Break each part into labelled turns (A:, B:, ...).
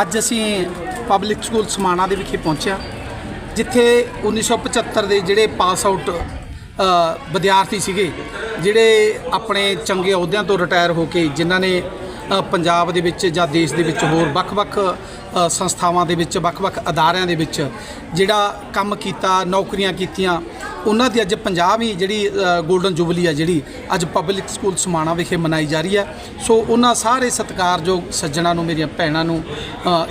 A: ਅੱਜ ਅਸੀਂ public school Samana ਦੇ ਵਿਖੇ ਪਹੁੰਚਿਆ, ਜਿੱਥੇ 1975 ਦੇ ਜਿਹੜੇ ਪਾਸ ਆਊਟ ਵਿਦਿਆਰਥੀ ਸੀਗੇ, ਜਿਹੜੇ ਆਪਣੇ ਚੰਗੇ ਅਹੁਦਿਆਂ ਤੋਂ ਰਿਟਾਇਰ ਹੋ ਕੇ, ਜਿਨ੍ਹਾਂ ਨੇ ਪੰਜਾਬ ਦੇ ਵਿੱਚ ਜਾਂ ਦੇਸ਼ ਦੇ ਵਿੱਚ ਹੋਰ ਵੱਖ-ਵੱਖ ਸੰਸਥਾਵਾਂ ਦੇ ਵਿੱਚ, ਵੱਖ-ਵੱਖ ਅਦਾਰਿਆਂ ਦੇ ਵਿੱਚ ਜਿਹੜਾ ਕੰਮ ਕੀਤਾ, ਨੌਕਰੀਆਂ ਕੀਤੀਆਂ ਉਹਨਾਂ ਦੀ ਅੱਜ 50ਵੀਂ ਜਿਹੜੀ 골ਡਨ ਜੁਬਲੀ ਆ ਜਿਹੜੀ ਅੱਜ ਪਬਲਿਕ ਸਕੂਲ ਸਮਾਣਾ ਵਿਖੇ ਮਨਾਈ ਜਾ ਰਹੀ ਹੈ। ਸੋ ਉਹਨਾਂ ਸਾਰੇ ਸਤਿਕਾਰਯੋਗ ਸੱਜਣਾ ਨੂੰ ਮੇਰੀਆਂ ਭੈਣਾਂ ਨੂੰ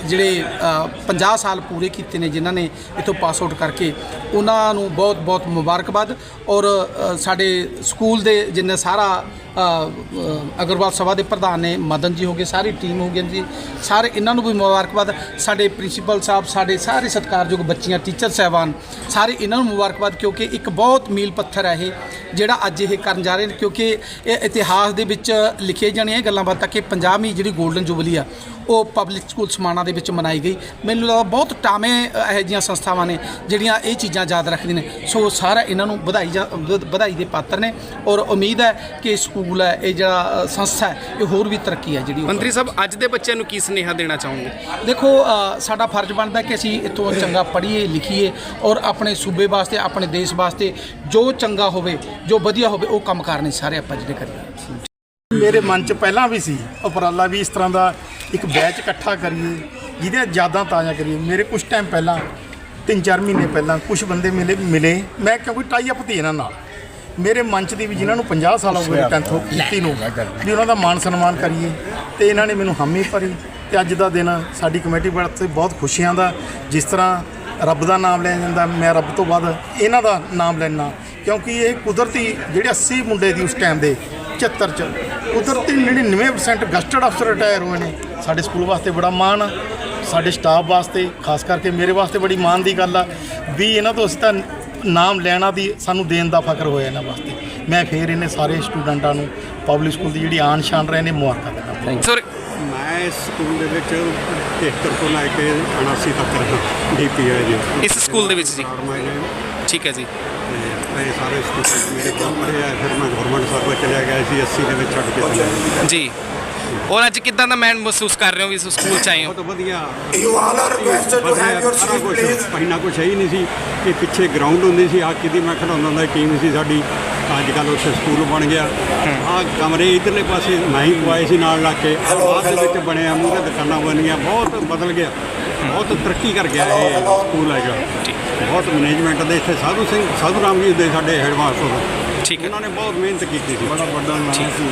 A: ਜਿਹੜੇ ਅ, 50 ਸਾਲ ਪੂਰੇ ਕੀਤੇ ਨੇ ਜਿਨ੍ਹਾਂ ਨੇ ਇਥੋਂ ਪਾਸ ਆਊਟ ਕਰਕੇ ਉਹਨਾਂ ਨੂੰ ਬਹੁਤ ਬਹੁਤ ਮੁਬਾਰਕਬਾਦ। ਔਰ ਸਾਡੇ ਸਕੂਲ ਦੇ ਜਿੰਨੇ ਸਾਰਾ ਅਗਰਵਾਲ ਸਭਾ ਦੇ ਪ੍ਰਧਾਨ ਨੇ ਮਦਨ ਜੀ ਹੋ ਗਏ, ਸਾਰੀ ਟੀਮ ਹੋ ਗਈ ਜੀ। ਸਾਰੇ ਇਹਨਾਂ ਨੂੰ ਵੀ ਮੁਬਾਰਕਬਾਦ। ਸਾਡੇ ਪ੍ਰਿੰਸੀਪਲ ਸਾਹਿਬ, ਸਾਡੇ ਸਾਰੇ ਸਤਿਕਾਰਯੋਗ ਬੱਚੀਆਂ, ਟੀਚਰ ਸਹਿਬਾਨ, ਸਾਰੇ ਇਹਨਾਂ ਨੂੰ ਮੁਬਾਰਕਬਾਦ ਕਿਉਂਕਿ ਇੱਕ ਬਹੁਤ ਮੀਲ ਪੱਥਰ ਹੈ ਇਹ, ਜਿਹੜਾ ਅੱਜ ਇਹ ਕਰਨ ਜਾ ਰਹੇ ਨੇ। ਕਿਉਂਕਿ ਇਹ ਇਤਿਹਾਸ ਦੇ ਵਿੱਚ ਲਿਖੇ ਜਾਣੀਆਂ ਇਹ ਗੱਲਾਂ ਬਾਤਾਂ ਕਿ 50ਵੀਂ ਜਿਹੜੀ 골ਡਨ ਜੁਬਲੀ ਆ, ਉਹ ਪਬਲਿਕ ਸਕੂਲ ਸਮਾਣਾ ਦੇ ਵਿੱਚ ਮਨਾਈ ਗਈ। ਮੈਨੂੰ ਲੱਗਦਾ ਬਹੁਤ ਟਾਵੇਂ ਇਹੋ ਜਿਹੀਆਂ ਸੰਸਥਾਵਾਂ ਨੇ, ਜਿਹੜੀਆਂ ਇਹ ਚੀਜ਼ਾਂ ਯਾਦ ਰੱਖਦੀਆਂ ਨੇ। ਸੋ ਸਾਰਾ ਇਹਨਾਂ ਨੂੰ ਵਧਾਈ ਜਾ- ਵਧ- ਵਧਾਈ ਦੇ ਪਾਤਰ ਨੇ ਔਰ ਉਮੀਦ ਹੈ ਕਿ ਇਹ ਸਕੂਲ ਹੈ ਇਹ ਜਿਹੜਾ ਸੰਸਥਾ ਹੈ ਇਹ ਹੋਰ ਵੀ ਤਰੱਕੀ ਹੈ ਜਿਹੜੀ
B: ਮੰਤਰੀ ਸਾਹਿਬ ਅੱਜ ਦੇ ਬੱਚਿਆਂ ਨੂੰ ਕੀ ਸੁਨੇਹਾ ਦੇਣਾ ਚਾਹੋਗੇ?
A: ਦੇਖੋ ਸਾਡਾ ਫਰਜ਼ ਬਣਦਾ ਕਿ ਅਸੀਂ ਇੱਥੋਂ ਚੰਗਾ ਪੜ੍ਹੀਏ ਲਿਖੀਏ ਔਰ ਆਪਣੇ ਸੂਬੇ ਵਾਸਤੇ ਆਪਣੇ ਦੇਸ਼ ਵਾਸਤੇ ਜੋ ਚੰਗਾ ਹੋਵੇ ਜੋ ਵਧੀਆ ਹੋਵੇ ਉਹ ਕੰਮ ਕਰਨੇ ਸਾਰੇ ਆਪਾਂ ਜਿਹੜੇ ਕਰੀਏ।
C: ਮੇਰੇ ਮਨ 'ਚ ਪਹਿਲਾਂ ਵੀ ਸੀ ਉਪਰਾਲਾ ਵੀ ਇਸ ਤਰ੍ਹਾਂ ਦਾ ਇੱਕ ਬੈਚ ਇਕੱਠਾ ਕਰੀਏ ਜਿਹਦੇ ਯਾਦਾਂ ਤਾਜ਼ਾ ਕਰੀਏ। ਮੇਰੇ ਕੁਝ ਟਾਈਮ ਪਹਿਲਾਂ ਤਿੰਨ ਚਾਰ ਮਹੀਨੇ ਪਹਿਲਾਂ ਕੁਝ ਬੰਦੇ ਮਿਲੇ ਮਿਲੇ। ਮੈਂ ਕਿਉਂਕਿ ਟਾਈ ਅਪ ਤੀ ਇਹਨਾਂ ਨਾਲ। ਮੇਰੇ ਮਨ 'ਚ ਦੀ ਵੀ ਜਿਨ੍ਹਾਂ ਨੂੰ 50 ਸਾਲ ਹੋ ਗਏ 10th ਕੀਤੀ ਨੂੰ ਵੀ ਉਹਨਾਂ ਦਾ ਮਾਨ ਸਨਮਾਨ ਕਰੀਏ। ਤੇ ਇਹਨਾਂ ਨੇ ਮੈਨੂੰ ਹਾਮੀ ਭਰੀ ਤੇ ਅੱਜ ਦਾ ਦਿਨ ਸਾਡੀ ਕਮੇਟੀ ਵਾਸਤੇ ਬਹੁਤ ਖੁਸ਼ੀਆਂ ਦਾ ਜਿਸ ਤਰ੍ਹਾਂ ਰੱਬ ਦਾ ਨਾਮ ਲਿਆ ਜਾਂਦਾ ਮੈਂ ਰੱਬ ਤੋਂ ਬਾਅਦ ਇਹਨਾਂ ਦਾ ਨਾਮ ਲੈਣਾ ਕਿਉਂਕਿ ਇਹ ਕੁਦਰਤੀ ਜਿਹੜੇ 80 ਮੁੰਡੇ ਦੀ ਉਸ ਟਾਈਮ ਦੇ 75 ਚ ਕੁਦਰਤੀ 99% ਗਸਟਡ ਅਫਸਰ ਰਿਟਾਇਰ ਹੋਏ ਨੇ। ਸਾਡੇ ਸਕੂਲ ਵਾਸਤੇ ਬੜਾ ਮਾਣ ਆ ਸਾਡੇ ਸਟਾਫ ਵਾਸਤੇ ਖਾਸ ਕਰਕੇ ਮੇਰੇ ਵਾਸਤੇ ਬੜੀ ਮਾਣ ਦੀ ਗੱਲ ਆ ਵੀ ਇਹਨਾਂ ਤੋਂ ਅਸੀਂ ਤਾਂ ਨਾਮ ਲੈਣਾ ਦੀ ਸਾਨੂੰ ਦੇਣ ਦਾ ਫਖਰ ਹੋਇਆ ਇਹਨਾਂ ਵਾਸਤੇ। ਮੈਂ ਫੇਰ ਇਹਨੇ ਸਾਰੇ ਸਟੂਡੈਂਟਾਂ ਨੂੰ ਪਬਲਿਕ ਸਕੂਲ ਦੀ ਜਿਹੜੀ ਆਨ ਸ਼ਾਨ ਰਹੇ ਨੇ ਮੁਬਾਰਕਾਂ ਦਿੰਦਾ
B: ਸਰ
D: ਮੈਂ ਇਸ ਸਕੂਲ ਦੇ ਵਿੱਚ 73 ਤੋਂ ਲੈ ਕੇ 79 ਤੱਕ ਰਿਹਾ ਡੀਪੀਆਈ ਜੀ
B: ਇਸ ਸਕੂਲ ਦੇ ਵਿੱਚ ਜੀ? ਠੀਕ ਹੈ ਜੀ।
D: ਇਹ ਸਾਰੇ ਸਟੂਡੈਂਟ ਮੇਰੇ ਪੜ੍ਹੇ ਆ ਫਿਰ ਮੈਂ ਗਵਰਨਮੈਂਟ ਸਰਵਿਸ ਚਲਿਆ ਗਿਆ ਸੀ 80 ਦੇ ਵਿੱਚ ਛੱਡ ਕੇ
B: ਜੀ। ਔਰ ਅੱਜ ਕਿਦਾਂ ਦਾ ਮੈਨ ਮਹਿਸੂਸ ਕਰ ਰਹੇ ਹੋ ਵੀ ਇਸ ਸਕੂਲ ਚ ਆਏ ਹੋ?
D: ਬਹੁਤ ਵਧੀਆ।
E: You all are requested to have your
D: ਸਾਰਾ
E: seat,
D: ਕੁਛ
E: please.
D: ਪਹਿਲਾਂ ਕੁਛ ਹੈ ਹੀ ਨਹੀਂ ਸੀ ਕਿ ਪਿੱਛੇ ਗਰਾਊਂਡ ਹੁੰਦੀ ਸੀ ਹਾਕੀ ਦੀ ਮੈਂ ਖਿਡਾਉਂਦਾ ਹੁੰਦਾ ਟੀਮ ਸੀ ਸਾਡੀ। ਅੱਜ ਕੱਲ੍ਹ ਉੱਥੇ ਸਕੂਲ ਬਣ ਗਿਆ। ਆਹ ਕਮਰੇ ਇਧਰਲੇ ਪਾਸੇ ਨਹੀਂ ਪਵਾਏ ਸੀ ਨਾਲ ਲਾ ਕੇ। ਬਾਅਦ ਦੇ ਵਿੱਚ ਬਣਿਆ ਮੂਹਰੇ ਦੁਕਾਨਾਂ ਬਣੀਆਂ ਬਹੁਤ ਬਦਲ ਗਿਆ। ਬਹੁਤ ਤਰੱਕੀ ਕਰ ਗਿਆ ਇਹ ਸਕੂਲ ਹੈਗਾ। ਬਹੁਤ ਮੈਨੇਜਮੈਂਟ ਦੇ ਇੱਥੇ ਸਾਧੂ ਸਿੰਘ ਸਾਧੂ ਰਾਮ ਜੀ ਦੇ ਸਾਡੇ ਹੈਡਮਾਸਟਰ
B: ਠੀਕ ਹੈ।
D: ਉਹਨਾਂ ਨੇ ਬਹੁਤ ਮਿਹਨਤ ਕੀਤੀ ਸੀ। ਬੜਾ ਵੱਡਾ ਨਾਮ ਸੀ।